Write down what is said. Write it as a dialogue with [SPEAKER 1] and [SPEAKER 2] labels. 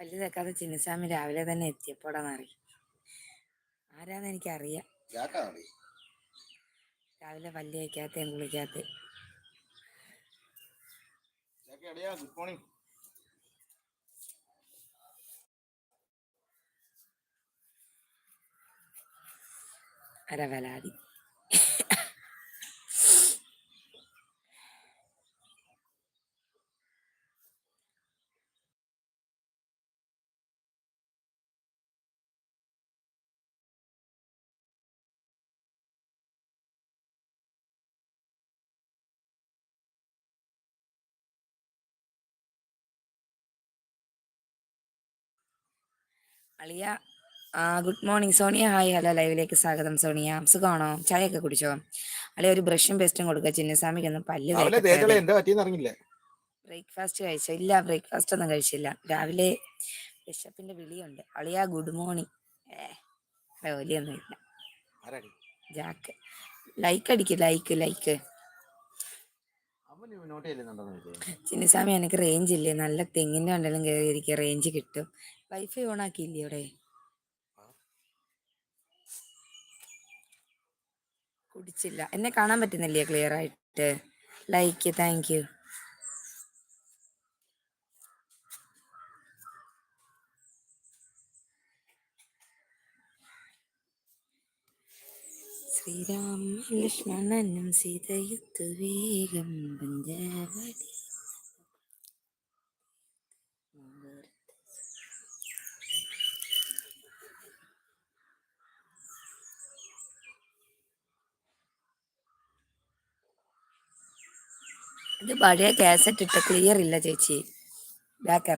[SPEAKER 1] പല്ല് തേക്കാതെ ചിന്നസ്വാമി രാവിലെ തന്നെ എത്തിയപ്പോടാന്നറി ആരാന്ന് എനിക്കറിയാം. രാവിലെ പല്ല് തേക്കാത്ത കുളിക്കാത്ത
[SPEAKER 2] ജാക്കി അടിയാ ഗുഡ് മോർണിംഗ്.
[SPEAKER 1] അരവലാതി. അളിയ ആ good morning Sonia. Hi hello ലൈവിലേക്ക് സ്വാഗതം സോണിയ. സുഖമാണോ ചായ ഒക്കെ കുടിച്ചോ? അളിയ ഒരു ബ്രഷും പേസ്റ്റും കൊടുക്കുക ചിന്നസ്വാമിക്ക് ഒന്ന് പല്ല് ബ്രേക്ക്ഫാസ്റ്റ് കഴിച്ചോ? ഇല്ല ബ്രേക്ക്ഫാസ്റ്റ് ഒന്നും കഴിച്ചില്ല. രാവിലെ ബിഷപ്പിന്റെ വിളിയുണ്ട്. അളിയ ഗുഡ് മോർണിംഗ് ഏ ജോലിയൊന്നും ഇല്ല. ജാക്ക്. ലൈക്ക് അടിക്ക് ലൈക്ക് ലൈക്ക് ചിന്നസ്വാമി എനിക്ക് റേഞ്ച് ഇല്ലേ? നല്ല തെങ്ങിന്റെ ഉണ്ടെങ്കിലും കയറിയിരിക്കുക റേഞ്ച് കിട്ടും. വൈഫൈ ഓൺ ആക്കിയില്ലേ ഇവിടെ കുടിച്ചില്ല. എന്നെ കാണാൻ പറ്റുന്നില്ലേ ക്ലിയർ ആയിട്ട്? ലൈക്ക് താങ്ക് യു ശ്രീരാമ ലക്ഷ്മണനും സീതയുത്തു വേഗം പഞ്ചവടി. ഇത് പഴയ കാസറ്റ് ഇട്ട് ക്ലിയർ ഇല്ല ചേച്ചി. ബാക്ക്